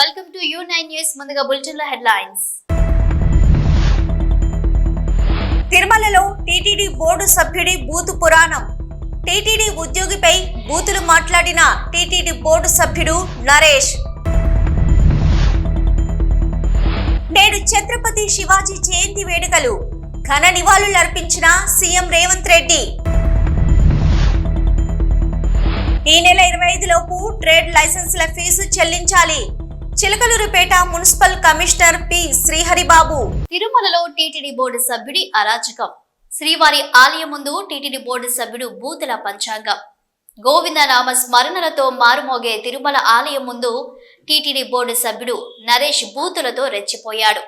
Welcome to U nine news ముందుగా బులెటిన్లో headlines తిరుమలలో టీటీడీ బోర్డు సభ్యుడి బూతు పురాణం. టీటీడీ ఉద్యోగిపై బూతులు మాట్లాడిన టీటీడీ బోర్డు సభ్యుడు నరేష్. నేడు ఛత్రపతి శివాజీ జయంతి వేడుకలు. ఘన నివాళులర్పించిన సీఎం రేవంత్ రెడ్డి. ఈ నెల ఇరవై ఐదు లోపు ట్రేడ్ లైసెన్సుల ఫీజు చెల్లించాలి. Chilakaluripet municipal commissioner P Sriharibabu. తిరుమలలో టీటీడీ బోర్డు సభ్యుడి అరాచకం. శ్రీవారి ఆలయం ముందు టీటీడీ బోర్డు సభ్యుడు బూతుల పంచాంగం. గోవిందనామ స్మరణలతో మారుమోగే తిరుమల ఆలయం ముందు టీటీడీ బోర్డు సభ్యుడు నరేష్ బూతులతో రెచ్చిపోయాడు.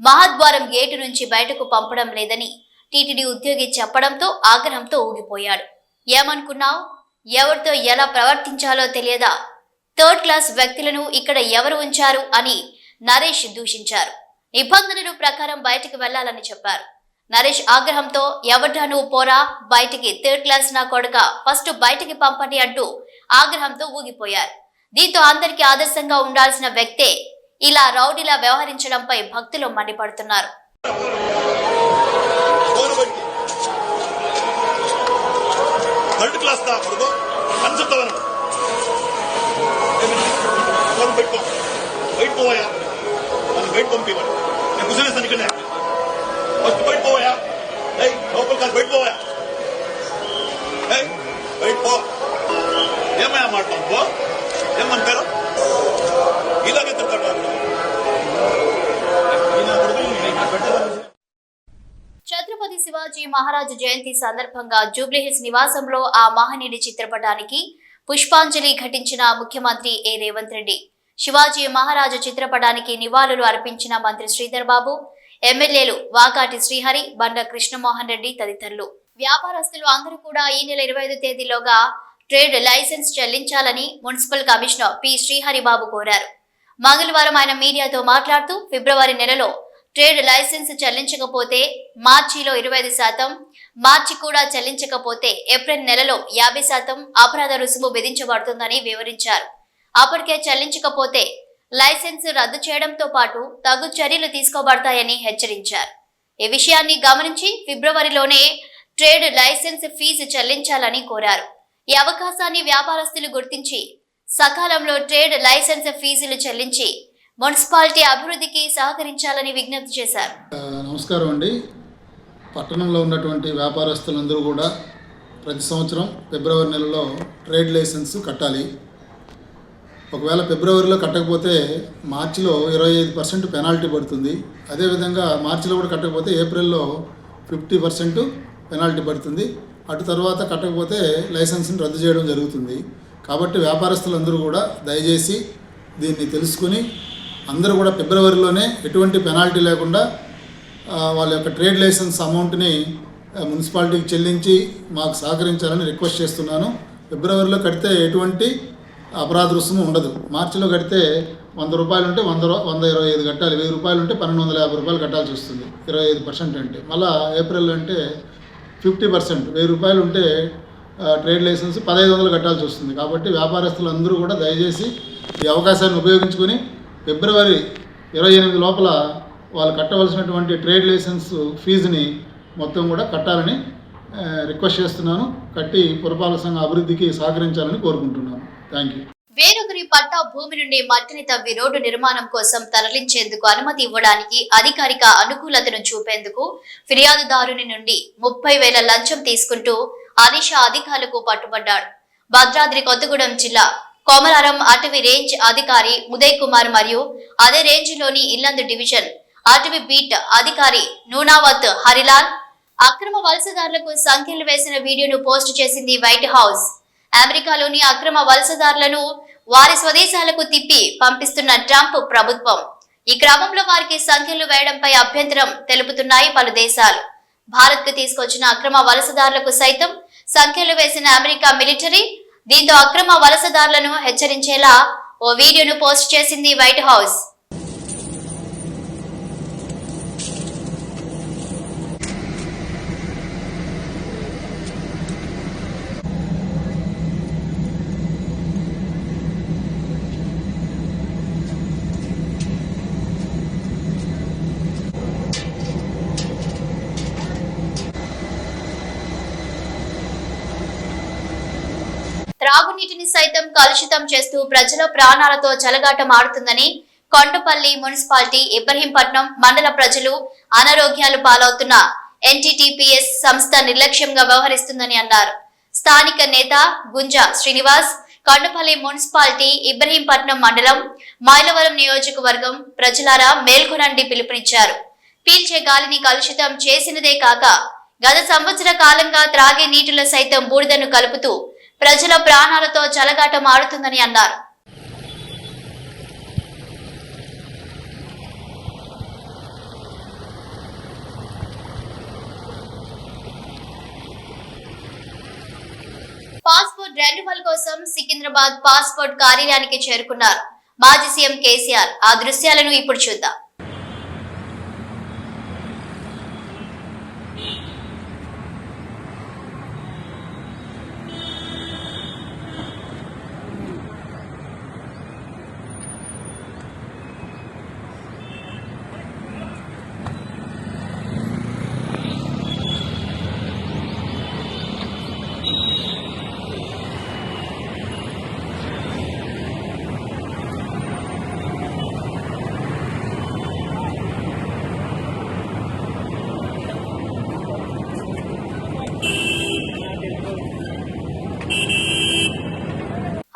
మహాద్వారం గేటు నుంచి బయటకు పంపడం లేదని టీటీడీ ఉద్యోగి చెప్పడంతో ఆగ్రహంతో ఊగిపోయాడు. ఏమనుకున్నావు? ఎవరితో ఎలా ప్రవర్తించాలో తెలియదా? థర్డ్ క్లాస్ వ్యక్తులను ఇక్కడ ఎవరు ఉంచారు అని నరేష్ దూషించారు. నిబంధనల ప్రకారం బయటికి వెళ్ళాలని చెప్పారు. నరేష్ ఆగ్రహంతో ఎవడ్రా నువ్వు పోరా బయటికి థర్డ్ క్లాస్ నా కొడుక ఫస్ట్ బయటికి పంపండి అంటూ ఆగ్రహంతో ఊగిపోయారు. దీంతో అందరికీ ఆదర్శంగా ఉండాల్సిన వ్యక్తే ఇలా రౌడీలా వ్యవహరించడంపై భక్తులు మండిపడుతున్నారు. థర్డ్ క్లాస్ బయట పోవయా నన్ను బయట పంపివ్వండి. నేను కూర్చొనేస్తాను ఇక్కడ ఫస్ట్ బయట పోయా. ఏ లోపల కాదు బయట పోయా. ఏయ్ బయట పో. ఏమయ్యా మాట్లాడు పో. ఏమని ఇలాగే చెప్తాడు ఛత్రపతి శివాజీ మహారాజ్ జయంతి సందర్భంగా జూబ్లీహిల్స్ నివాసంలో ఆ మహనీయుడి చిత్రపటానికి పుష్పాంజలి ఘటించిన ముఖ్యమంత్రి ఏ రేవంత్ రెడ్డి. శివాజీ మహారాజు చిత్రపటానికి నివాళులు అర్పించిన మంత్రి శ్రీధర్ బాబు ఎమ్మెల్యేలు వాకాటి శ్రీహరి బండ కృష్ణమోహన్ రెడ్డి తదితరులు. వ్యాపారస్తులు అందరూ కూడా ఈ నెల ఇరవై ఐదు తేదీలోగా ట్రేడ్ లైసెన్స్ చెల్లించాలని మున్సిపల్ కమిషనర్ పి శ్రీహరిబాబు కోరారు. మంగళవారం ఆయన మీడియాతో మాట్లాడుతూ ఫిబ్రవరి నెలలో ట్రేడ్ లైసెన్స్ చెల్లించకపోతే మార్చిలో ఇరవై ఐదు శాతం మార్చి కూడా చెల్లించకపోతే ఏప్రిల్ నెలలో యాభై శాతం అపరాధ రుసుము విధించబడుతుందని వివరించారు. అప్పటికే చెల్లించకపోతే లైసెన్స్ రద్దు చేయడంతో పాటు తగు చర్యలు తీసుకోబడతాయని హెచ్చరించారు. ఈ విషయాన్ని గమనించి ఫిబ్రవరిలోనే ట్రేడ్ లైసెన్స్ ఫీజు చెల్లించాలని కోరారు. ఈ అవకాశాన్ని వ్యాపారస్తులు గుర్తించి సకాలంలో ట్రేడ్ లైసెన్స్ ఫీజులు చెల్లించి మున్సిపాలిటీ అభివృద్ధికి సహకరించాలని విజ్ఞప్తి చేశారు. నమస్కారం అండి. పట్టణంలో ఉన్నటువంటి వ్యాపారస్తులందరూ కూడా ప్రతి సంవత్సరం ఫిబ్రవరి నెలలో ట్రేడ్ లైసెన్స్ కట్టాలి. ఒకవేళ ఫిబ్రవరిలో కట్టకపోతే మార్చిలో ఇరవై ఐదు పర్సెంట్ పెనాల్టీ పడుతుంది. అదేవిధంగా మార్చిలో కూడా కట్టకపోతే ఏప్రిల్లో ఫిఫ్టీ పర్సెంట్ పెనాల్టీ పడుతుంది. అటు తర్వాత కట్టకపోతే లైసెన్స్ని రద్దు చేయడం జరుగుతుంది. కాబట్టి వ్యాపారస్తులందరూ కూడా దయచేసి దీన్ని తెలుసుకుని అందరూ కూడా ఫిబ్రవరిలోనే ఎటువంటి పెనాల్టీ లేకుండా వాళ్ళ యొక్క ట్రేడ్ లైసెన్స్ అమౌంట్ని మున్సిపాలిటీకి చెల్లించి మాకు సహకరించాలని రిక్వెస్ట్ చేస్తున్నాను. ఫిబ్రవరిలో కడితే ఎటువంటి అపరాధ రుసుము ఉండదు. మార్చిలో కడితే వంద రూపాయలు ఉంటే వంద వంద ఇరవై ఐదు కట్టాలి వెయ్యి రూపాయలు ఉంటే పన్నెండు వందల యాభై రూపాయలు కట్టాల్సి వస్తుంది. ఇరవై ఐదు పర్సెంట్ అంటే. మళ్ళీ ఏప్రిల్ అంటే ఫిఫ్టీ పర్సెంట్ వెయ్యి రూపాయలు ఉంటే ట్రేడ్ లైసెన్స్ పదహైదు వందలు కట్టాల్సి వస్తుంది. కాబట్టి వ్యాపారస్తులందరూ కూడా దయచేసి ఈ అవకాశాన్ని ఉపయోగించుకొని ఫిబ్రవరి ఇరవై ఎనిమిది లోపల వాళ్ళు కట్టవలసినటువంటి ట్రేడ్ లైసెన్స్ ఫీజుని మొత్తం కూడా కట్టాలని రిక్వెస్ట్ చేస్తున్నాను. కట్టి పురపాలక సంఘ అభివృద్ధికి సహకరించాలని కోరుకుంటున్నాను. థ్యాంక్ యూ వేరొకరి పట్టా భూమి నుండి మట్టిని తవ్వి రోడ్డు నిర్మాణం కోసం తరలించేందుకు అనుమతి ఇవ్వడానికి అధికారిక అనుకూలతను చూపేందుకు ఫిర్యాదుదారుని నుండి ముప్పై వేల లంచం తీసుకుంటూ అనిష అధికారులకు పట్టుబడ్డాడు. భద్రాద్రి కొత్తగూడెం జిల్లా కోమలారం అటవీ రేంజ్ అధికారి ఉదయ్ కుమార్ మరియు అదే రేంజ్లోని ఇల్లందు డివిజన్ అటవీ బీట్ అధికారి నూనావత్ హరిలాల్. అక్రమ వలసదారులకు సంఖ్యలు వేసిన వీడియోను పోస్ట్ చేసింది వైట్ హౌస్. అమెరికాలోని అక్రమ వలసదారులను వారి స్వదేశాలకు తిప్పి పంపిస్తున్న ట్రంప్ ప్రభుత్వం. ఈ క్రమంలో వారికి సంఖ్యలు వేయడంపై అభ్యంతరం తెలుపుతున్నాయి పలు దేశాలు. భారత్కు తీసుకొచ్చిన అక్రమ వలసదారులకు సైతం సంఖ్యలు వేసిన అమెరికా మిలిటరీ దీంతో అక్రమ వలసదారులను హెచ్చరించేలా ఓ వీడియోను పోస్ట్ చేసింది వైట్ హౌస్ మంచినీటిని సైతం కలుషితం చేస్తూ ప్రజల ప్రాణాలతో చెలగాటం ఆడుతుందని కొండపల్లి మున్సిపాలిటీ ఇబ్రహీంపట్నం మండల ప్రజలు అనారోగ్యాలు పాలవుతున్న ఎన్టీటీపీఎస్ సంస్థ నిర్లక్ష్యంగా వ్యవహరిస్తుందని అన్నారు. స్థానిక నేత గుంజ శ్రీనివాస్ కొండపల్లి మున్సిపాలిటీ ఇబ్రహీంపట్నం మండలం మైలవరం నియోజకవర్గం ప్రజలారా మేల్కొనండి పిలుపునిచ్చారు. పీల్చే గాలిని కలుషితం చేసినదే కాక గత సంవత్సర కాలంగా త్రాగే నీటిలో సైతం బూడిదను కలుపుతూ ప్రజల ప్రాణాలతో చలగాటం ఆడుతుందని అన్నారు. పాస్పోర్ట్ రెన్యువల్ కోసం సికింద్రాబాద్ పాస్పోర్ట్ కార్యాలయానికి చేరుకున్నారు మాజీ సీఎం కేసీఆర్. ఆ దృశ్యాలను ఇప్పుడు చూద్దాం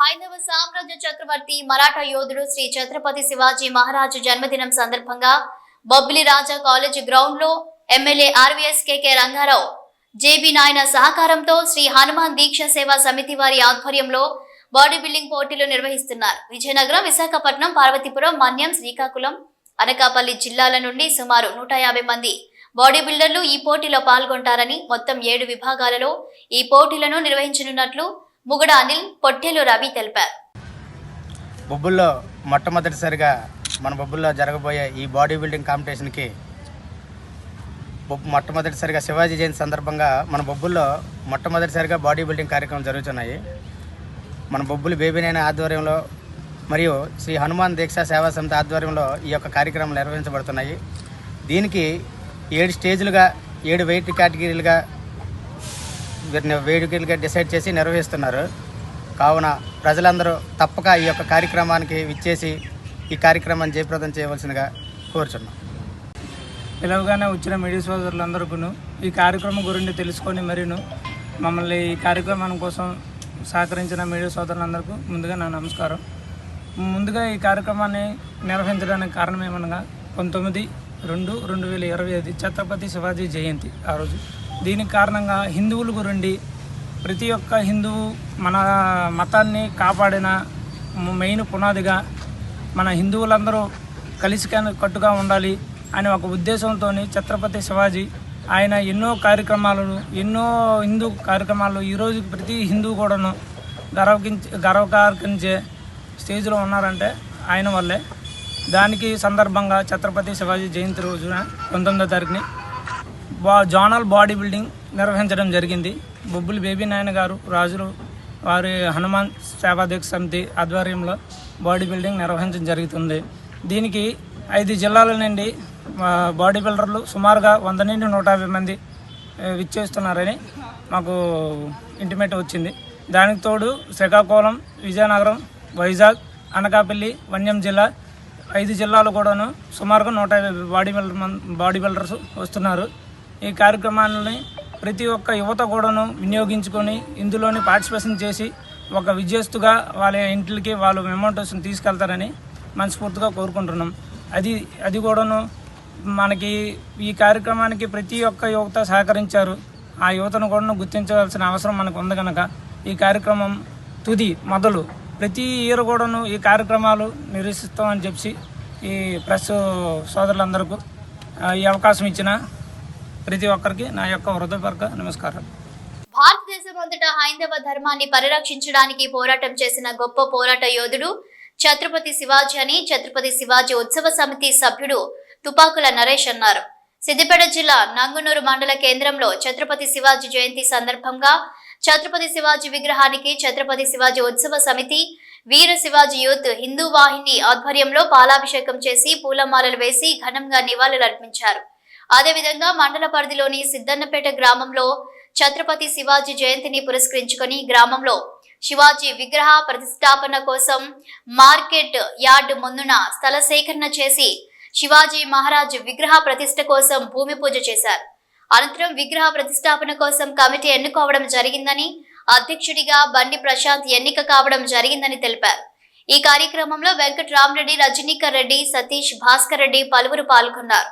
హైందవ సామ్రాజ్య చక్రవర్తి మరాఠా యోధుడు శ్రీ ఛత్రపతి శివాజీ మహారాజు జన్మదినం సందర్భంగా బొబ్బిలి రాజా కాలేజ్ గ్రౌండ్లో MLA RVS KK Rangarao JB నాయన సహకారంతో శ్రీ హనుమాన్ దీక్ష సేవా సమితి వారి ఆధ్వర్యంలో బాడీ బిల్డింగ్ పోటీలు నిర్వహిస్తున్నారు. విజయనగరం విశాఖపట్నం పార్వతీపురం మన్యం శ్రీకాకుళం అనకాపల్లి జిల్లాల నుండి సుమారు నూట యాభై మంది బాడీ బిల్డర్లు ఈ పోటీలో పాల్గొంటారని మొత్తం ఏడు విభాగాలలో ఈ పోటీలను నిర్వహించనున్నట్లు ముగడ అనిల్ పొట్టేలు రవి తెలిపారు. బొబ్బుల్లో మొట్టమొదటిసారిగా మన బొబ్బుల్లో జరగబోయే ఈ బాడీ బిల్డింగ్ కాంపిటీషన్కి బొబ్బు మొట్టమొదటిసారిగా శివాజీ జయంతి సందర్భంగా మన బొబ్బుల్లో మొట్టమొదటిసారిగా బాడీ బిల్డింగ్ కార్యక్రమం జరుగుతున్నాయి. మన బొబ్బులు బేబీనైన ఆధ్వర్యంలో మరియు శ్రీ హనుమాన్ దీక్షా సేవా సమితి ఆధ్వర్యంలో ఈ యొక్క కార్యక్రమాలు నిర్వహించబడుతున్నాయి. దీనికి ఏడు స్టేజ్లుగా ఏడు వెయిట్ కేటగిరీలుగా వేడుకలుగా డిసైడ్ చేసి నిర్వహిస్తున్నారు. కావున ప్రజలందరూ తప్పక ఈ యొక్క కార్యక్రమానికి విచ్చేసి ఈ కార్యక్రమాన్ని జయప్రదం చేయవలసిందిగా కోరుచున్నాం. పిలవగానే వచ్చిన మీడియా సోదరులందరికీ ఈ కార్యక్రమం గురించి తెలుసుకొని మరియు మమ్మల్ని ఈ కార్యక్రమం కోసం సహకరించిన మీడియా సోదరులందరికీ ముందుగా నా నమస్కారం. ముందుగా ఈ కార్యక్రమాన్ని నిర్వహించడానికి కారణం ఏమనగా పంతొమ్మిది రెండు రెండు వేల ఇరవై ఐదు ఛత్రపతి శివాజీ జయంతి ఆ రోజు. దీనికి కారణంగా హిందువుల గురించి ప్రతి ఒక్క హిందువు మన మతాన్ని కాపాడిన మెయిన్ పునాదిగా మన హిందువులందరూ కలిసి కట్టుగా ఉండాలి అనే ఒక ఉద్దేశంతో ఛత్రపతి శివాజీ ఆయన ఎన్నో కార్యక్రమాలను ఎన్నో హిందూ కార్యక్రమాలు ఈరోజు ప్రతి హిందూ కూడాను గర్వకించే గర్వకార్కించే స్టేజ్లో ఉన్నారంటే ఆయన వల్లే. దానికి సందర్భంగా ఛత్రపతి శివాజీ జయంతి రోజున పంతొమ్మిదో తారీఖుని బా జోనల్ బాడీ బిల్డింగ్ నిర్వహించడం జరిగింది. బొబ్బులు బేబీ నాయన గారు రాజులు వారి హనుమాన్ సేవాదీక్ష సమితి ఆధ్వర్యంలో బాడీ బిల్డింగ్ నిర్వహించడం జరుగుతుంది. దీనికి ఐదు జిల్లాల నుండి బాడీ బిల్డర్లు సుమారుగా వంద నుండి నూట యాభై మంది విచ్చేస్తున్నారని మాకు ఇంటిమేట్ వచ్చింది. దానికి తోడు శ్రీకాకుళం విజయనగరం వైజాగ్ అనకాపల్లి వన్యం జిల్లా ఐదు జిల్లాలు కూడాను సుమారుగా నూట యాభై బాడీ బిల్డర్ బాడీ బిల్డర్స్ వస్తున్నారు. ఈ కార్యక్రమాలని ప్రతి ఒక్క యువత కూడాను వినియోగించుకొని ఇందులోని పార్టిసిపేషన్ చేసి ఒక విజేస్తుగా వాళ్ళ ఇంటికి వాళ్ళు మెమోటోస్ని తీసుకెళ్తారని మనస్ఫూర్తిగా కోరుకుంటున్నాం. అది అది కూడాను మనకి ఈ కార్యక్రమానికి ప్రతి ఒక్క యువత సహకరించారు. ఆ యువతను కూడా గుర్తించవలసిన అవసరం మనకు ఉంది కనుక ఈ కార్యక్రమం తుది మొదలు. ప్రతి ఇయర్ కూడాను ఈ కార్యక్రమాలు నిర్వహిస్తామని చెప్పి ఈ ప్రెస్ సోదరులందరికీ ఈ అవకాశం ఇచ్చిన ప్రతి ఒక్కరికి నా యొక్క హృదయపూర్వక నమస్కారాలు భారతదేశం అంతటా హైందవ ధర్మాన్ని పరిరక్షించడానికి పోరాటం చేసిన గొప్ప పోరాట యోధుడు ఛత్రపతి శివాజీ అని ఛత్రపతి శివాజీ ఉత్సవ సమితి సభ్యుడు తుపాకుల నరేష్ అన్నారు. సిద్దిపేట జిల్లా నంగునూరు మండల కేంద్రంలో ఛత్రపతి శివాజీ జయంతి సందర్భంగా ఛత్రపతి శివాజీ విగ్రహానికి ఛత్రపతి శివాజీ ఉత్సవ సమితి వీర శివాజీ యూత్ హిందూ వాహిని ఆధ్వర్యంలో పాలాభిషేకం చేసి పూలమాలలు వేసి ఘనంగా నివాళులర్పించారు. అదేవిధంగా మండల పరిధిలోని సిద్దన్నపేట గ్రామంలో ఛత్రపతి శివాజీ జయంతిని పురస్కరించుకొని గ్రామంలో శివాజీ విగ్రహ ప్రతిష్టాపన కోసం మార్కెట్ యార్డ్ ముందున స్థల సేకరణ చేసి శివాజీ మహారాజ్ విగ్రహ ప్రతిష్ట కోసం భూమి పూజ చేశారు. అనంతరం విగ్రహ ప్రతిష్టాపన కోసం కమిటీ ఎన్నుకోవడం జరిగిందని అధ్యక్షుడిగా బండి ప్రశాంత్ ఎన్నిక కావడం జరిగిందని తెలిపారు. ఈ కార్యక్రమంలో వెంకట్రామరెడ్డి రజనీకర్ రెడ్డి సతీష్ భాస్కర్ రెడ్డి పలువురు పాల్గొన్నారు.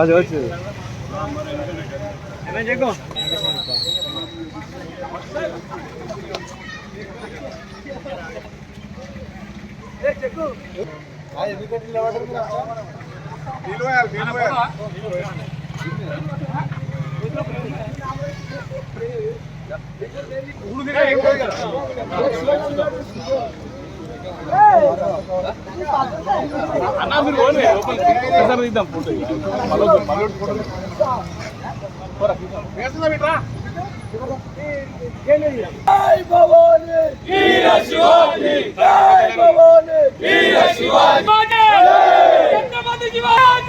అది వచ్చింది ఎందుకు నిలబడరు నిలబడాలి నిలబడాలి అన్నా మీరు పోనీ ఓపెన్ ఒకసారి తీద్దాం ఫోటో మళ్ళీ మళ్ళీ ఫోటో వేస్తుందా మీట్రా జై భవాని వీర శివాని జై భవాని వీర శివాని ఛత్రపతి శివాజీ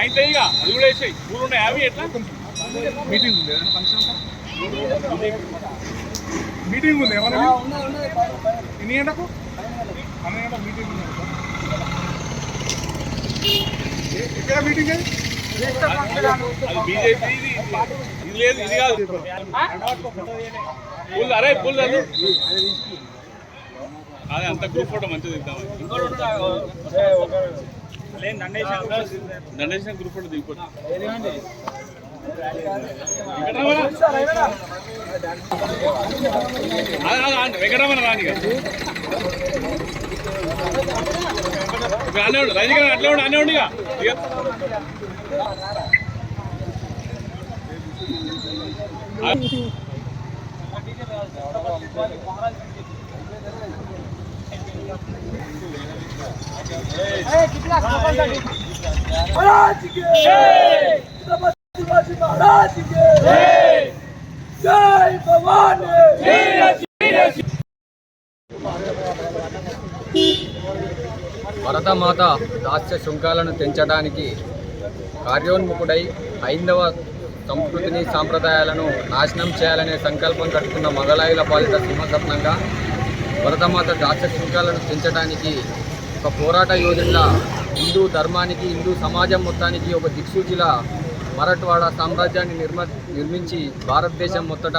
అయితే ఇక అది కూడా వేసాయి. పూలు ఉన్నాయి. అవి ఎట్లా? మీటింగ్ ఉంది. మీటింగ్ ఉంది. ఏమన్నా ఎన్ని గంటకు? పన్నెండు గంటలకు మీటింగ్ ఉంది ఎక్కడ మీటింగ్ అది? బీజేపీ ఇది లేదు ఇది కాదు. అరే పూలు అదే అంత గ్రూప్ ఫోటో మంచిది ఇద్దాం దండేసిన గ్రూప్ ఫోటో దిగిపోతుంది వెంకటరమణ రాని అనేవాడు రైతు రజనీకాంత్ అట్లే ఉండు అనే ఇక. ఇక. భరతమాత దాస్య శృంఖాలను తెంచడానికి కార్యోన్ముఖుడై హైందవ సంస్కృతిని సాంప్రదాయాలను నాశనం చేయాలనే సంకల్పం కట్టుకున్న మొగలాయుల పాలిత సింహస్వప్నంగా భరతమాత దాస్య శృంఖాలను తెంచడానికి ఒక పోరాట యోధుల హిందూ ధర్మానికి హిందూ సమాజం మొత్తానికి ఒక దిక్సూచిలా మరట్వాడ సామ్రాజ్యాన్ని నిర్మ నిర్మించి భారతదేశం మొత్తట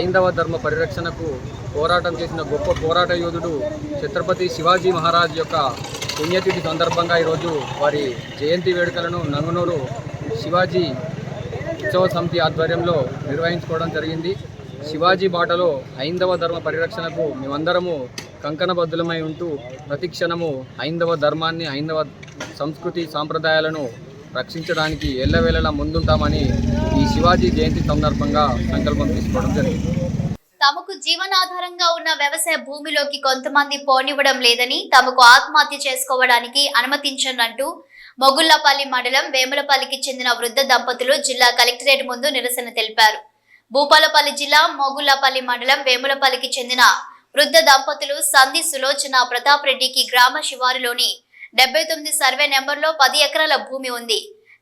ఐందవ ధర్మ పరిరక్షణకు పోరాటం చేసిన గొప్ప పోరాట యోధుడు ఛత్రపతి శివాజీ మహారాజ్ యొక్క పుణ్యతిథి సందర్భంగా ఈరోజు వారి జయంతి వేడుకలను నంగనూరు శివాజీ ఉత్సవ సమితి ఆధ్వర్యంలో నిర్వహించుకోవడం జరిగింది. శివాజీ బాటలో ఐందవ ధర్మ పరిరక్షణకు మేమందరము కంకణబద్ధులమై ఉంటూ ప్రతిక్షణము హైందవ ధర్మాన్ని హైందవ సంస్కృతి సాంప్రదాయాలను రక్షించడానికి ఎల్లవేళలా ముందుంటామని ఈ శివాజీ జయంతి సందర్భంగా సంకల్పం తీసుకోవడం జరిగింది. తమకు జీవనాధారంగా ఉన్న వ్యవసాయ భూమిలోకి కొంతమంది పోనివ్వడం లేదని తమకు ఆత్మహత్య చేసుకోవడానికి అనుమతించనంటూ మొగుళ్ళపల్లి మండలం వేములపల్లికి చెందిన వృద్ధ దంపతులు జిల్లా కలెక్టరేట్ ముందు నిరసన తెలిపారు. భూపాలపల్లి జిల్లా మొగుళ్ళపల్లి మండలం వేములపల్లికి చెందిన వృద్ధ దంపతులు సంధి సులోచన ప్రతాప్ రెడ్డికి గ్రామ శివారులోని డెబ్బై తొమ్మిది సర్వే నెంబర్లో పది ఎకరాల భూమి ఉంది.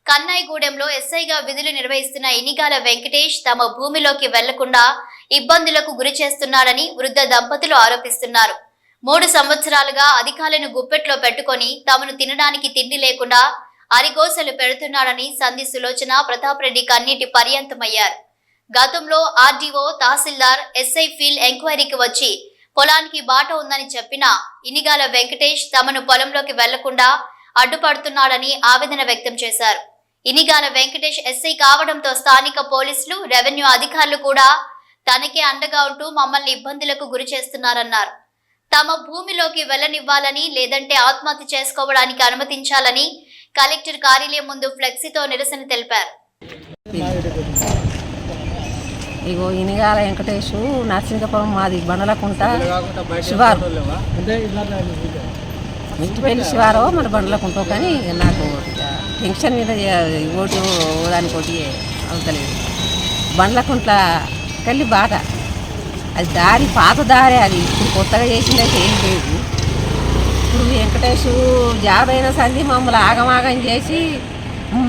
కన్నాయిగూడెంలో ఎస్ఐగా విధులు నిర్వహిస్తున్న ఇనిగాల వెంకటేష్ తమ భూమిలోకి వెళ్ళకుండా ఇబ్బందులకు గురి చేస్తున్నాడని వృద్ధ దంపతులు ఆరోపిస్తున్నారు. మూడు సంవత్సరాలుగా అధికారులను గుప్పెట్లో పెట్టుకొని తమను తినడానికి తిండి లేకుండా అరిగోసలు పెడుతున్నాడని సంధి సులోచన ప్రతాప్ రెడ్డి కన్నీటి పర్యంతమయ్యారు. గతంలో ఆర్డీఓ తహసీల్దార్ ఎస్ఐ ఫీల్డ్ ఎంక్వైరీకి వచ్చి పొలానికి బాట ఉందని చెప్పినా ఇనిగాల వెంకటేష్ తమను పొలంలోకి వెళ్ళకుండా అడ్డుపడుతున్నాడని ఆవేదన వ్యక్తం చేశారు. ఇనిగాల వెంకటేష్ ఎస్ఐ కావడంతో స్థానిక పోలీసులు రెవెన్యూ అధికారులు కూడా తనకే అండగా ఉంటూ మమ్మల్ని ఇబ్బందులకు గురి చేస్తున్నారన్నారు. తమ భూమిలోకి వెళ్ళనివ్వాలని లేదంటే ఆత్మహత్య చేసుకోవడానికి అనుమతించాలని కలెక్టర్ కార్యాలయం ముందు ఫ్లెక్సీతో నిరసన తెలిపారు. ఇగో ఇనిగాల వెంకటేష్ నరసింహపురం మాది బండలకుంట శివారు. ఇంటిపల్లి శివారో మన బండలకుంటో కానీ నాకు టెన్షన్ మీద ఓటు దానికి ఒకటి అవుతలేదు. బండ్లకుంట్ల కల్లి బాట అది దారి పాత దారి అది. ఇప్పుడు కొత్తగా చేసిందైతే ఏం లేదు. ఇప్పుడు వెంకటేష్ జాబ్ అయిన సంధి మమ్మల్ని ఆగమాగం చేసి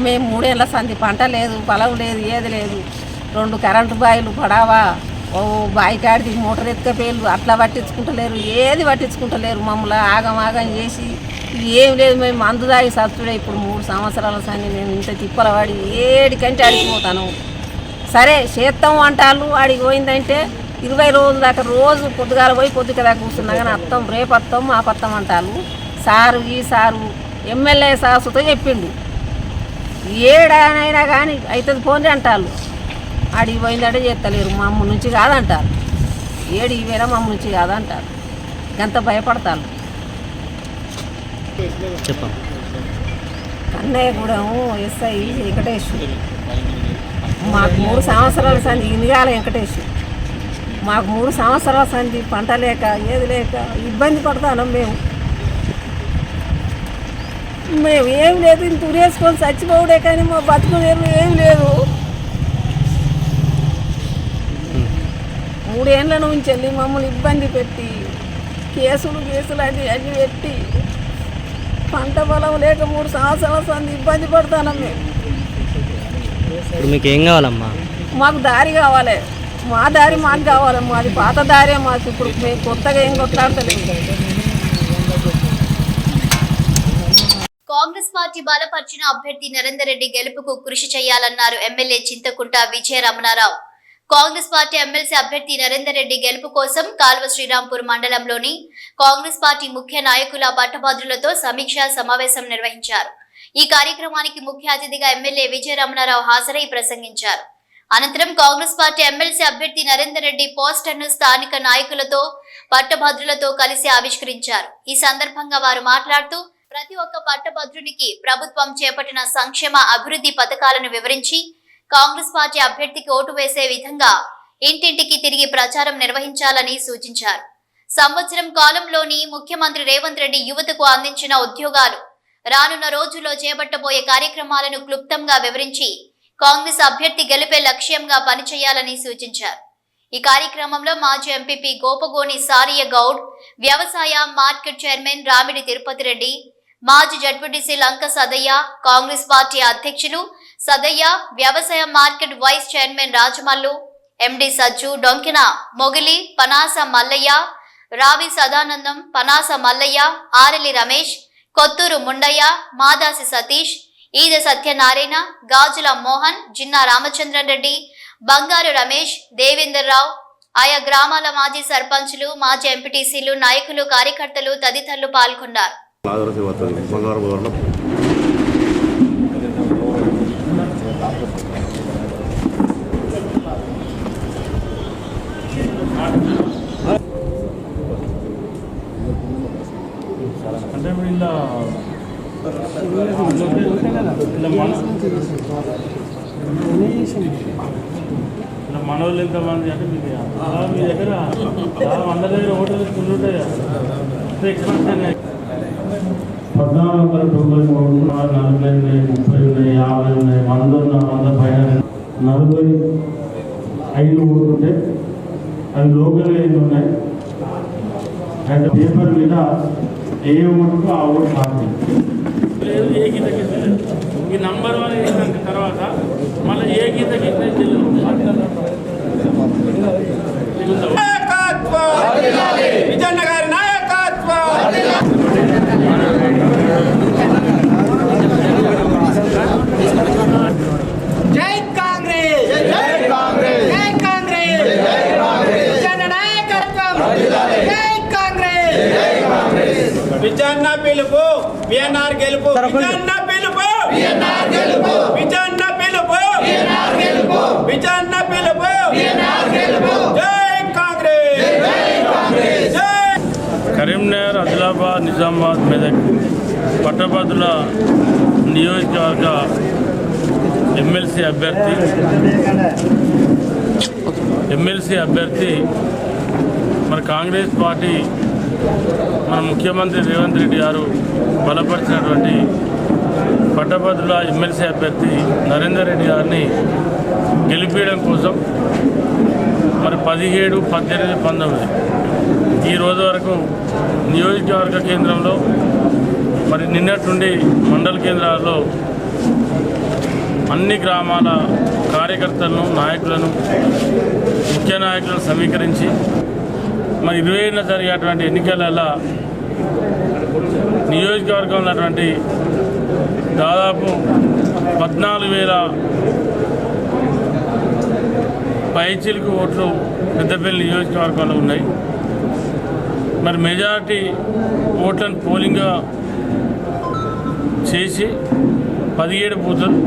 మేము మూడేళ్ళ సంధి. పంట లేదు పొలం లేదు ఏది లేదు. రెండు కరెంటు బాయిలు పడావా? ఓ బాయి కాడిది మోటార్ ఎత్తుకపోయారు అట్లా పట్టించుకుంటలేరు. ఏది పట్టించుకుంటలేరు మమ్మల్ని. ఆగమాగం చేసి ఏం లేదు మేము మందు తాగి సత్తుడే. ఇప్పుడు మూడు సంవత్సరాల సంగతి మేము ఇంత తిప్పల ఏడికంటే అడిగిపోతాను. సరే చేస్తాం అంటారు అడిగి పోయిందంటే ఇరవై రోజుల దాకా రోజు పొద్దుగాల పోయి పొద్దుగా దాకా కూర్చున్నా కానీ అత్తం రేపు అత్తం మా పత్తం అంటారు సారు ఈ సారు ఎమ్మెల్యే సాసుతో చెప్పిండు. ఏడానైనా కానీ అవుతుంది ఫోన్ అంటారు ఆడికి పోయిందంటే చేస్తలేరు. మా అమ్మ నుంచి కాదంటారు. ఏడు ఇవేనా మా అమ్మ నుంచి కాదంటారు. ఎంత భయపడతారు? కన్నయ్యగూడెం ఎస్ఐ వెంకటేష్. మాకు మూడు సంవత్సరాల సంది ఇనిగాల వెంకటేష్. మాకు మూడు సంవత్సరాల సంది పంట లేక ఏది లేక ఇబ్బంది పడతాను మేము. మేము ఏం లేదు ఇంత ఉరేసుకొని చచ్చిపోవడే కానీ మా బతుకునేరు ఏం లేదు. మూడేళ్ళ నుంచి వెళ్ళి మమ్మల్ని ఇబ్బంది పెట్టి కేసులు కేసులు అన్ని అన్ని పెట్టి పంట పొలం లేక మూడు సంవత్సరాల సంది ఇబ్బంది పడతాను మేము. ఇప్పుడు మీకు ఏం కావాలమ్మా? మాకు దారి కావాలి. మా దారి మాకు కావాలి. మాది పాత దారే మాకు. ఇప్పుడు మేము కొత్తగా ఏం కొట్లాడతలేదు కాంగ్రెస్ పార్టీ బలపరిచిన అభ్యర్థి నరేందర్ రెడ్డి గెలుపుకు కృషి చేయాలన్నారు MLA Chinthakunta Vijaya Ramanarao Congress party MLC అభ్యర్థి నరేందర్ రెడ్డి గెలుపు కోసం కాల్వ శ్రీరాంపూర్ మండలంలోని కాంగ్రెస్ పార్టీ ముఖ్య నాయకుల పట్టభద్రులతో సమీక్షా సమావేశం నిర్వహించారు. ఈ కార్యక్రమానికి ముఖ్య అతిథిగా ఎమ్మెల్యే విజయ రమణారావు హాజరై ప్రసంగించారు. అనంతరం కాంగ్రెస్ పార్టీ ఎమ్మెల్సీ అభ్యర్థి నరేందర్ రెడ్డి పోస్టర్ను స్థానిక నాయకులతో పట్టభద్రులతో కలిసి ఆవిష్కరించారు. ఈ సందర్భంగా వారు మాట్లాడుతూ ప్రతి ఒక్క పట్టభద్రునికి ప్రభుత్వం చేపట్టిన సంక్షేమ అభివృద్ధి పథకాలను వివరించి కాంగ్రెస్ పార్టీ అభ్యర్థికి ఓటు వేసే విధంగా ఇంటింటికి తిరిగి ప్రచారం నిర్వహించాలని సూచించారు. సంవత్సరం కాలంలోని ముఖ్యమంత్రి రేవంత్ రెడ్డి యువతకు అందించిన ఉద్యోగాలు రానున్న రోజుల్లో చేపట్టబోయే కార్యక్రమాలను క్లుప్తంగా వివరించి కాంగ్రెస్ అభ్యర్థి గెలిపే లక్ష్యంగా పనిచేయాలని సూచించారు. ఈ కార్యక్రమంలో మాజీ ఎంపీపీ గోపగోని సారియ గౌడ్ వ్యవసాయ మార్కెట్ చైర్మన్ రామిడి తిరుపతి రెడ్డి మాజీ జడ్పీటీసీ లంక సదయ్య కాంగ్రెస్ పార్టీ అధ్యక్షులు సదయ్య వ్యవసాయ market vice chairman Rajamallu MD Sajju Donkina Mogili Panasa Mallaiah Ravi Sadanandam Panasa Mallayya ఆరెలి Ramesh Kotturu Mundayya Madasi Satish ఈద సత్యనారాయణ గాజుల మోహన్ జిన్నా రామచంద్రన్ రెడ్డి బంగారు రమేష్ దేవేందర్ రావు ఆయా గ్రామాల మాజీ సర్పంచులు మాజీ ఎంపీటీసీలు నాయకులు కార్యకర్తలు తదితరులు పాల్గొన్నారు బంగారం వర్ణం అంటే ఇప్పుడు ఇలా ఇలా మన ఇలా మనోళ్ళు ఎంతమంది అంటే మీకు అలా మీ దగ్గర చాలా అందరి దగ్గర హోటల్ ఫుల్ ఉంటాయి? పద్నాలుగు వందల తొంభై మూడు ఉన్నాయి, నలభై ఉన్నాయి ముప్పై ఉన్నాయి యాభై ఉన్నాయి వంద ఉన్నాయి వంద పైన నలభై ఐదు ఊళ్ళు ఉంటాయి. అవి లోకల్ ఐదు ఉన్నాయి. అండ్ పేపర్ మీద ఏ ఓటుకు ఆ ఓటు పార్టీ లేదు ఏ గీత గీత ఈ నంబర్ వన్ వేసినాక తర్వాత మళ్ళీ ఏ గీత గీత విజయన్న గారి నాయకత్వం! జై కాంగ్రెస్ జై కాంగ్రెస్ జై కాంగ్రెస్ జై కాంగ్రెస్ విజయన్న నాయకత్వం జై కాంగ్రెస్ జై కాంగ్రెస్ విజయన్న పిలుపు. విఎన్ఆర్ గెలుపు. విజయన్న పిలుపు. విఎన్ఆర్ గెలుపు. విజయన్న పిలుపు. విఎన్ఆర్ గెలుపు. విజన్న పిలుపు. జై కాంగ్రెస్. జై. కరీంనగర్ ఆదిలాబాద్ నిజామాబాద్ మెదక్ పట్టభద్రుల నియోజకవర్గ ఎమ్మెల్సీ అభ్యర్థి ఎమ్మెల్సీ అభ్యర్థి మన కాంగ్రెస్ పార్టీ మన ముఖ్యమంత్రి రేవంత్ రెడ్డి గారు బలపరిచినటువంటి పట్టభద్రుల ఎమ్మెల్సీ అభ్యర్థి నరేందర్ రెడ్డి గారిని గెలిపించడం కోసం మరి పదిహేడు పద్దెనిమిది పంతొమ్మిది. ఈ రోజు వరకు నియోజకవర్గ కేంద్రంలో మరి నిన్నటి మండల కేంద్రాల్లో అన్ని గ్రామాల కార్యకర్తలను నాయకులను ముఖ్య నాయకులను సమీకరించి మరి ఇరవై ఏడున జరిగేటువంటి ఎన్నికలలో నియోజకవర్గంలో ఉన్నటువంటి దాదాపు పద్నాలుగు వేల పైచిలుకు ఓట్లు పెద్దపల్లి నియోజకవర్గంలో ఉన్నాయి. మరి మెజారిటీ ఓట్లను పోలింగ్గా చేసి పదిహేడు బూతులు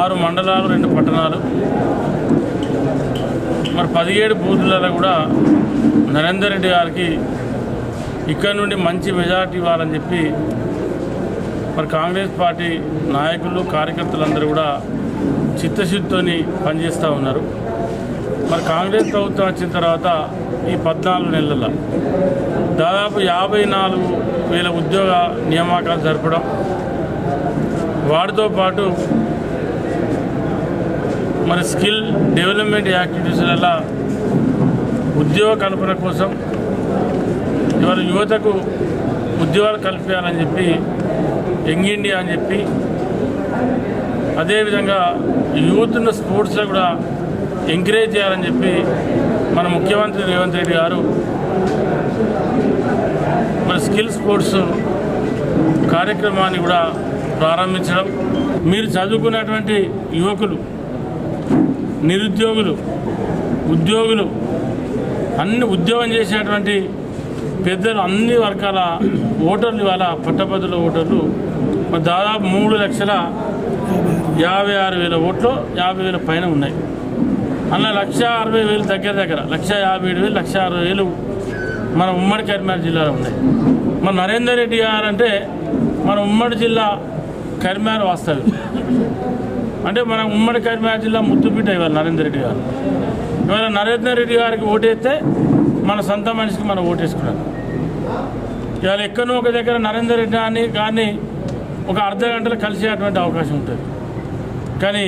ఆరు మండలాలు రెండు పట్టణాలు మరి పదిహేడు బూతులలో కూడా నరేందర్ రెడ్డి గారికి ఇక్కడ నుండి మంచి మెజార్టీ ఇవ్వాలని చెప్పి మరి కాంగ్రెస్ పార్టీ నాయకులు కార్యకర్తలందరూ కూడా చిత్తశుద్ధితో పనిచేస్తూ ఉన్నారు. మరి కాంగ్రెస్ ప్రభుత్వం వచ్చిన తర్వాత ఈ పద్నాలుగు నెలల దాదాపు యాభై నాలుగు వేల ఉద్యోగ నియామకాలు జరపడం వాటితో పాటు మరి స్కిల్ డెవలప్మెంట్ యాక్టివిటీస్లలో ఉద్యోగ కల్పన కోసం ఇవాళ యువతకు ఉద్యోగాలు కల్పించాలని చెప్పి యంగ్ ఇండియా అని చెప్పి అదేవిధంగా యూత్ను స్పోర్ట్స్లో కూడా ఎంకరేజ్ చేయాలని చెప్పి మన ముఖ్యమంత్రి రేవంత్ రెడ్డి గారు మన స్కిల్ స్పోర్ట్స్ కార్యక్రమాన్ని కూడా ప్రారంభించడం. మీరు చదువుకున్నటువంటి యువకులు నిరుద్యోగులు ఉద్యోగులు అన్ని ఉద్యోగం చేసినటువంటి పెద్దలు అన్ని వర్గాల ఓటర్లు ఇవాళ పట్టభద్రుల ఓటర్లు. దాదాపు మూడు లక్షల యాభై ఆరు వేల ఓట్లు యాభై వేల పైన ఉన్నాయి. అలా లక్ష అరవై వేలు దగ్గర దగ్గర లక్ష యాభై ఏడు వేలు లక్ష అరవై వేలు మన ఉమ్మడి కరీంనగర్ జిల్లాలో ఉన్నాయి. మన నరేందర్ రెడ్డి గారు అంటే మన ఉమ్మడి జిల్లా కరీంనగర్ వాస్తవి అంటే మన ఉమ్మడి కరీంనగర్ జిల్లా ముద్దుబిడ్డ ఇవాళ నరేందర్ రెడ్డి గారు. ఇవాళ నరేందర్ రెడ్డి గారికి ఓటేస్తే మన సొంత మనిషికి మనం ఓటేసుకున్నాం. ఇవాళ ఎక్కడో ఒక దగ్గర నరేందర్ రెడ్డి అని కానీ ఒక అర్ధ గంటలో కలిసేటువంటి అవకాశం ఉంటుంది. కానీ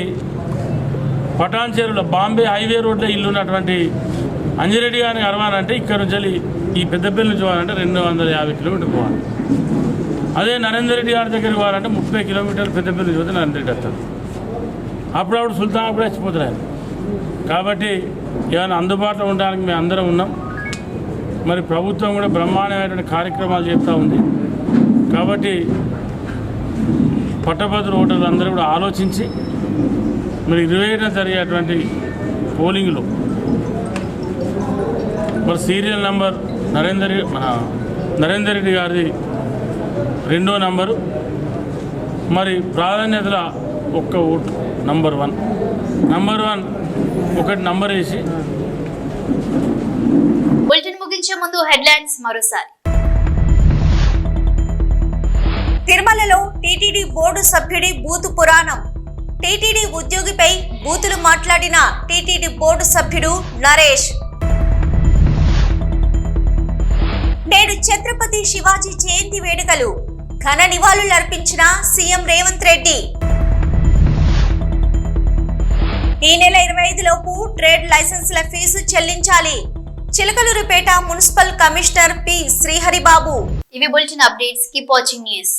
పటాన్ చెరువులో బాంబే హైవే రోడ్లో ఇల్లు ఉన్నటువంటి అంజిరెడ్డి గారిని కలవాలంటే ఇక్కడ నుంచి ఈ పెద్దపల్లి నుంచి పోవాలంటే రెండు వందల యాభై కిలోమీటర్లు పోవాలి. అదే నరేందర్ రెడ్డి గారి దగ్గరికి పోవాలంటే ముప్పై కిలోమీటర్లు పెద్దపల్లి నుంచి పోతే నరేందర్ రెడ్డి వస్తారు అప్పుడప్పుడు సుల్తాన్ అప్పుడు చచ్చిపోతున్నాయి కాబట్టి ఏమైనా అందుబాటులో ఉండడానికి మేము అందరం ఉన్నాం. మరి ప్రభుత్వం కూడా బ్రహ్మాండమైనటువంటి కార్యక్రమాలు చేస్తూ ఉంది. కాబట్టి పట్టభద్రుల ఓటర్లు అందరూ కూడా ఆలోచించి మరి ఇరవై ఏడున జరిగేటువంటి పోలింగ్లో మరి సీరియల్ నంబర్ నరేందర్ మన నరేందర్ రెడ్డి గారిది రెండో నంబరు. మరి ప్రాధాన్యతల ఒక్క vote. Number one number one ఒకటి నంబర్ వేసి. బులెటిన్ ముగించే ముందు హెడ్లైన్స్ మరోసారి. తిరుమలలో టీటీడీ బోర్డు సభ్యుడి బూతు పురాణం. టీటీడీ ఉద్యోగిపై బూతులు మాట్లాడిన టీటీడీ బోర్డు సభ్యుడు నరేష్. నేడు ఛత్రపతి శివాజీ జయంతి వేడుకలు. ఘన నివాళులర్పించిన సీఎం రేవంత్ రెడ్డి. ఈ నెల ఇరవై లోపు ట్రేడ్ లైసెన్సుల ఫీజు చెల్లించాలి. Chilakaluripet municipal commissioner P Sriharibabu. ఇవి bulletin updates. Keep watching news.